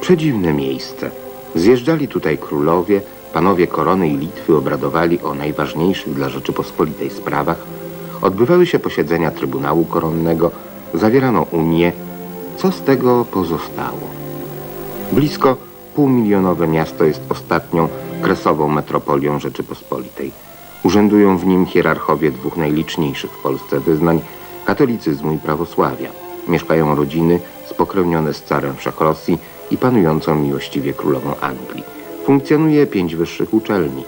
Przedziwne miejsce. Zjeżdżali tutaj królowie, panowie korony i Litwy obradowali o najważniejszych dla Rzeczypospolitej sprawach, odbywały się posiedzenia Trybunału Koronnego, zawierano unię. Co z tego pozostało? Blisko półmilionowe miasto jest ostatnią kresową metropolią Rzeczypospolitej. Urzędują w nim hierarchowie dwóch najliczniejszych w Polsce wyznań katolicyzmu i prawosławia. Mieszkają rodziny spokrewnione z carem Wszechrosji i panującą miłościwie królową Anglii. Funkcjonuje pięć wyższych uczelni.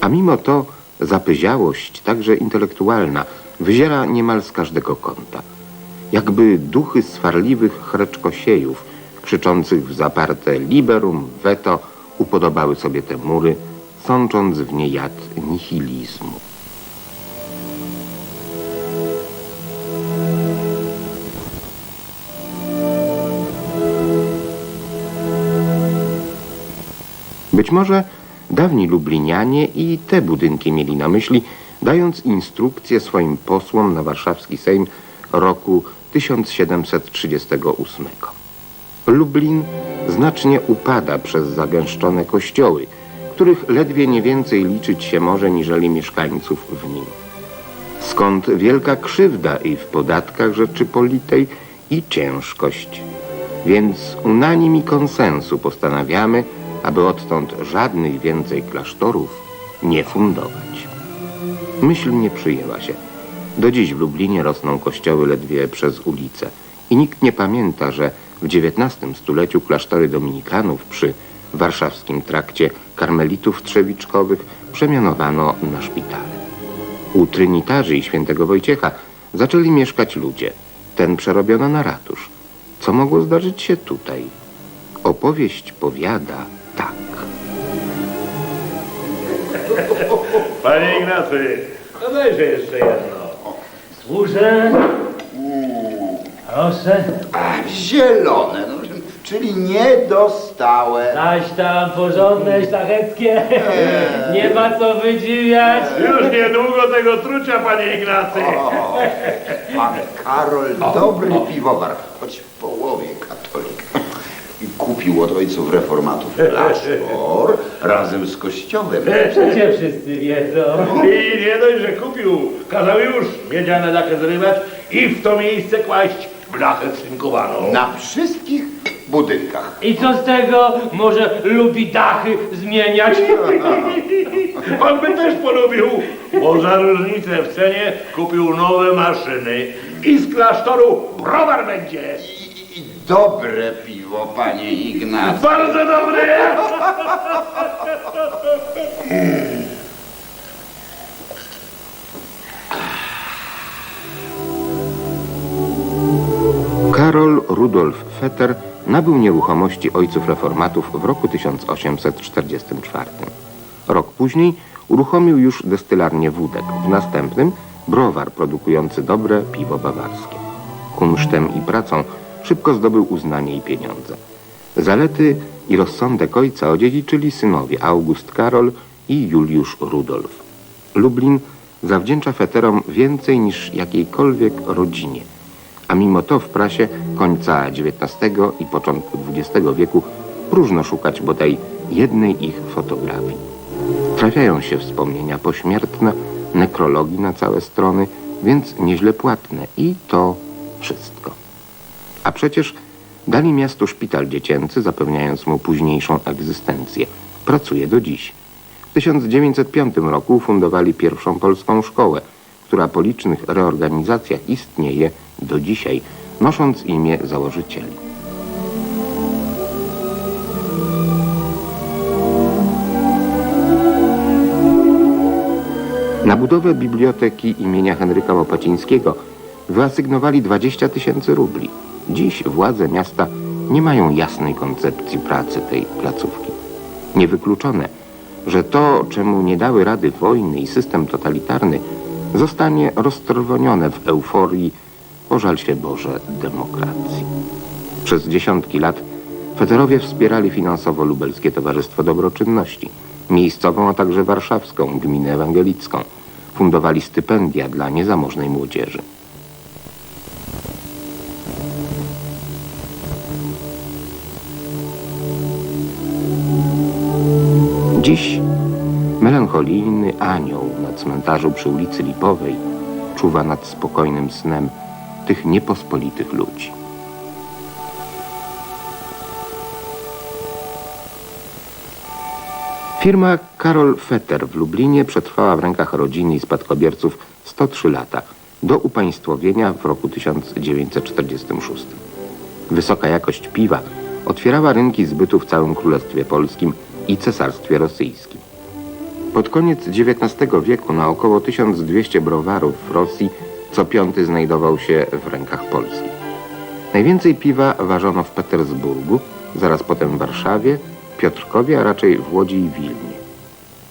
A mimo to zapyziałość, także intelektualna, wyziera niemal z każdego kąta. Jakby duchy swarliwych chreczkosiejów, krzyczących w zaparte liberum, veto, upodobały sobie te mury, sącząc w nie jad nihilizmu. Być może dawni Lublinianie i te budynki mieli na myśli, dając instrukcje swoim posłom na warszawski Sejm roku 1738. Lublin znacznie upada przez zagęszczone kościoły, których ledwie nie więcej liczyć się może niżeli mieszkańców w nim. Skąd wielka krzywda i w podatkach Rzeczypolitej i ciężkość. Więc unanimi konsensu postanawiamy, aby odtąd żadnych więcej klasztorów nie fundować. Myśl nie przyjęła się. Do dziś w Lublinie rosną kościoły ledwie przez ulicę i nikt nie pamięta, że w XIX stuleciu klasztory dominikanów przy warszawskim trakcie karmelitów trzewiczkowych przemianowano na szpitale. U Trynitarzy i świętego Wojciecha zaczęli mieszkać ludzie. Ten przerobiono na ratusz. Co mogło zdarzyć się tutaj? Opowieść powiada tak. Panie Ignacy, no dajże jeszcze jedno. Służę. Proszę. A, zielone, no, czyli nie dostałe. Zaś tam porządne, szlacheckie. Nie ma co wydziwiać. Już niedługo tego trucia, panie Ignacy. O, pan Karol, dobry piwowar, choć kupił od ojców reformatów klasztor razem z kościołem. Przecie wszyscy wiedzą. I nie dość, że kupił, kazał już miedziane dachy zrywać i w to miejsce kłaść blachę cynkowaną. Na wszystkich budynkach. I co z tego? Może lubi dachy zmieniać? Pan by też polubił, bo za różnicę w cenie kupił nowe maszyny i z klasztoru browar będzie. I, dobre piwo, panie Ignacy. Bardzo dobry. Karol Rudolf Fetter nabył nieruchomości ojców reformatów w roku 1844. Rok później uruchomił już destylarnię wódek, w następnym browar produkujący dobre piwo bawarskie. Kunsztem i pracą szybko zdobył uznanie i pieniądze. Zalety i rozsądek ojca odziedziczyli synowie August Karol i Juliusz Rudolf. Lublin zawdzięcza Fetterom więcej niż jakiejkolwiek rodzinie – a mimo to w prasie końca XIX i początku XX wieku próżno szukać bodaj jednej ich fotografii. Trafiają się wspomnienia pośmiertne, nekrologii na całe strony, więc nieźle płatne i to wszystko. A przecież dali miastu szpital dziecięcy, zapewniając mu późniejszą egzystencję. Pracuje do dziś. W 1905 roku fundowali pierwszą polską szkołę, która po licznych reorganizacjach istnieje do dzisiaj, nosząc imię założycieli. Na budowę biblioteki imienia Henryka Łopacińskiego wyasygnowali 20 tysięcy rubli. Dziś władze miasta nie mają jasnej koncepcji pracy tej placówki. Niewykluczone, że to, czemu nie dały rady wojny i system totalitarny, zostanie roztrwonione w euforii, pożal się Boże, demokracji. Przez dziesiątki lat Federowie wspierali finansowo Lubelskie Towarzystwo Dobroczynności, miejscową, a także warszawską gminę ewangelicką. Fundowali stypendia dla niezamożnej młodzieży. Dziś melancholijny anioł na cmentarzu przy ulicy Lipowej czuwa nad spokojnym snem tych niepospolitych ludzi. Firma Karol Fetter w Lublinie przetrwała w rękach rodziny i spadkobierców 103 lata do upaństwowienia w roku 1946. Wysoka jakość piwa otwierała rynki zbytu w całym Królestwie Polskim i Cesarstwie Rosyjskim. Pod koniec XIX wieku na około 1200 browarów w Rosji co piąty znajdował się w rękach polskich. Najwięcej piwa ważono w Petersburgu, zaraz potem w Warszawie, Piotrkowie, a raczej w Łodzi i Wilnie.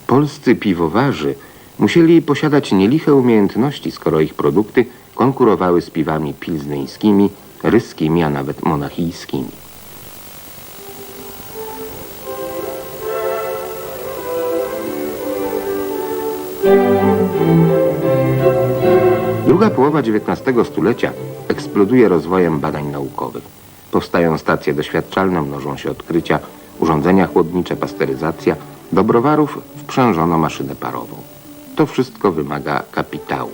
Polscy piwowarzy musieli posiadać nieliche umiejętności, skoro ich produkty konkurowały z piwami pilzneńskimi, ryskimi, a nawet monachijskimi. Druga połowa XIX stulecia eksploduje rozwojem badań naukowych. Powstają stacje doświadczalne, mnożą się odkrycia, urządzenia chłodnicze, pasteryzacja. Do browarów wprzężono maszynę parową. To wszystko wymaga kapitału.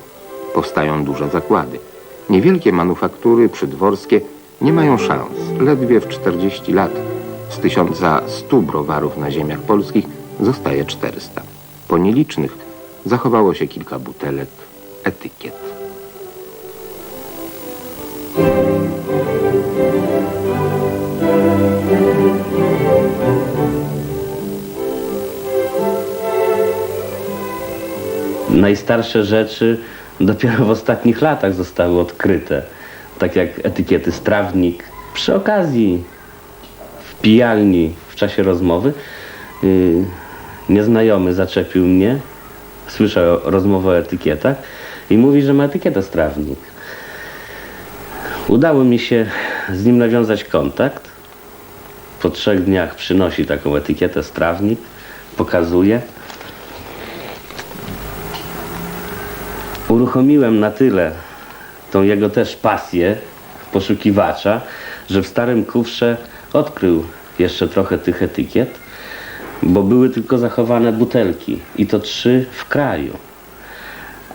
Powstają duże zakłady. Niewielkie manufaktury przydworskie nie mają szans. Ledwie w 40 lat z 1100 browarów na ziemiach polskich zostaje 400. Po nielicznych zachowało się kilka butelek, etykiet. Najstarsze rzeczy dopiero w ostatnich latach zostały odkryte. Tak jak etykiety strawnik. Przy okazji w pijalni w czasie rozmowy yy, nieznajomy zaczepił mnie, słyszał rozmowę o etykietach i mówi, że ma etykietę strawnik. Udało mi się z nim nawiązać kontakt. Po trzech dniach przynosi taką etykietę strawnik, pokazuje. Uruchomiłem na tyle tą jego też pasję poszukiwacza, że w starym kufrze odkrył jeszcze trochę tych etykiet, bo były tylko zachowane butelki i to trzy w kraju.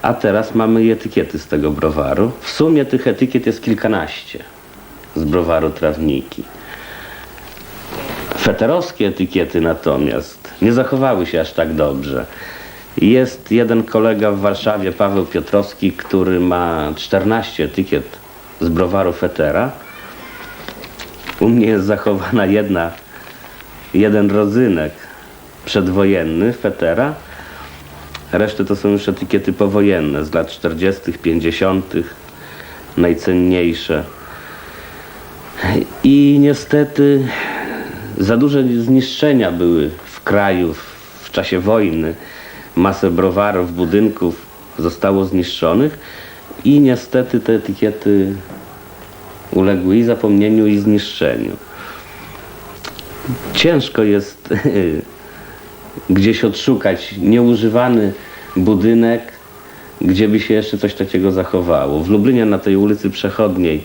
A teraz mamy etykiety z tego browaru. W sumie tych etykiet jest kilkanaście z browaru Trawniki. Feterowskie etykiety natomiast nie zachowały się aż tak dobrze. Jest jeden kolega w Warszawie, Paweł Piotrowski, który ma 14 etykiet z browaru Fetera. U mnie jest zachowana jedna, jeden rodzynek przedwojenny Fetera. Reszty to są już etykiety powojenne z lat 40., 50., najcenniejsze. I niestety za duże zniszczenia były w kraju w, czasie wojny. Masę browarów, budynków zostało zniszczonych i niestety te etykiety uległy i zapomnieniu, i zniszczeniu. Ciężko jest gdzieś odszukać nieużywany budynek, gdzie by się jeszcze coś takiego zachowało. W Lublinie na tej ulicy Przechodniej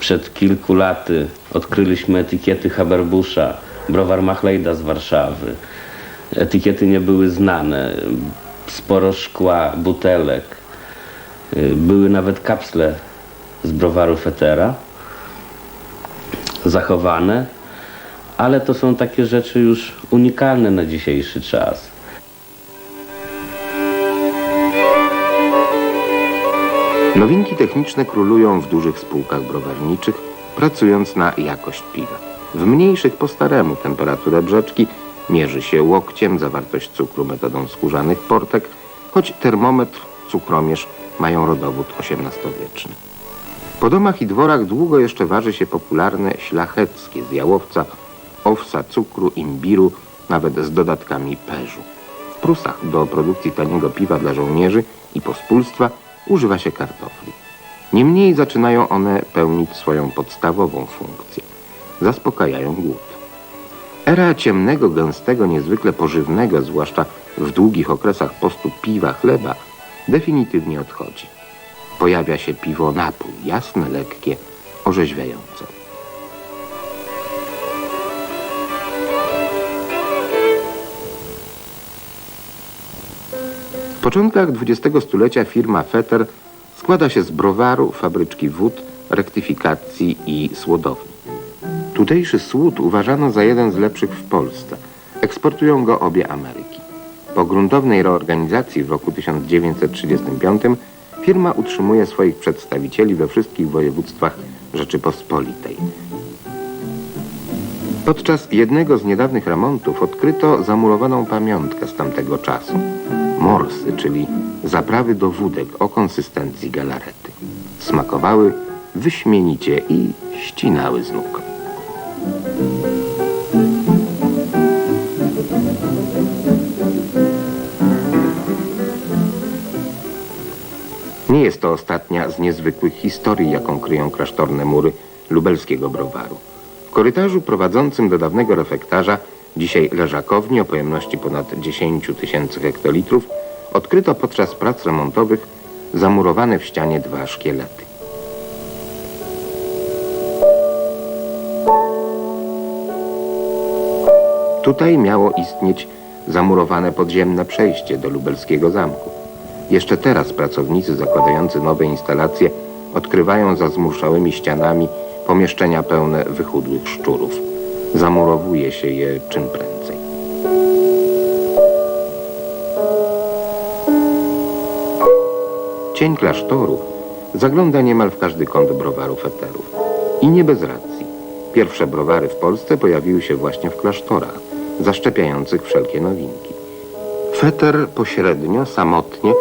przed kilku laty odkryliśmy etykiety Haberbusza, browar Machlejda z Warszawy. Etykiety nie były znane, sporo szkła, butelek. Y, Były nawet kapsle z browaru Fetera zachowane, ale to są takie rzeczy już unikalne na dzisiejszy czas. Nowinki techniczne królują w dużych spółkach browarniczych, pracując na jakość piwa. W mniejszych po staremu temperaturę brzeczki mierzy się łokciem, zawartość cukru metodą skórzanych portek, choć termometr, cukromierz mają rodowód XVIII-wieczny. Po domach i dworach długo jeszcze waży się popularne szlacheckie z jałowca, owsa, cukru, imbiru, nawet z dodatkami perzu. W Prusach do produkcji taniego piwa dla żołnierzy i pospólstwa używa się kartofli. Niemniej zaczynają one pełnić swoją podstawową funkcję. Zaspokajają głód. Era ciemnego, gęstego, niezwykle pożywnego, zwłaszcza w długich okresach postu piwa, chleba, definitywnie odchodzi. Pojawia się piwo napój, jasne, lekkie, orzeźwiające. W początkach XX stulecia firma Fetter składa się z browaru, fabryczki wód, rektyfikacji i słodowni. Tutejszy słód uważano za jeden z lepszych w Polsce. Eksportują go obie Ameryki. Po gruntownej reorganizacji w roku 1935 firma utrzymuje swoich przedstawicieli we wszystkich województwach Rzeczypospolitej. Podczas jednego z niedawnych remontów odkryto zamurowaną pamiątkę z tamtego czasu. Morsy, czyli zaprawy do wódek o konsystencji galarety. Smakowały wyśmienicie i ścinały z nóg. To ostatnia z niezwykłych historii, jaką kryją klasztorne mury lubelskiego browaru. W korytarzu prowadzącym do dawnego refektarza, dzisiaj leżakowni o pojemności ponad 10 tysięcy hektolitrów, odkryto podczas prac remontowych zamurowane w ścianie dwa szkielety. Tutaj miało istnieć zamurowane podziemne przejście do lubelskiego zamku. Jeszcze teraz pracownicy zakładający nowe instalacje odkrywają za zmurszałymi ścianami pomieszczenia pełne wychudłych szczurów. Zamurowuje się je czym prędzej. Cień klasztoru zagląda niemal w każdy kąt browaru Fetterów. I nie bez racji. Pierwsze browary w Polsce pojawiły się właśnie w klasztorach, zaszczepiających wszelkie nowinki. Fetter pośrednio, samotnie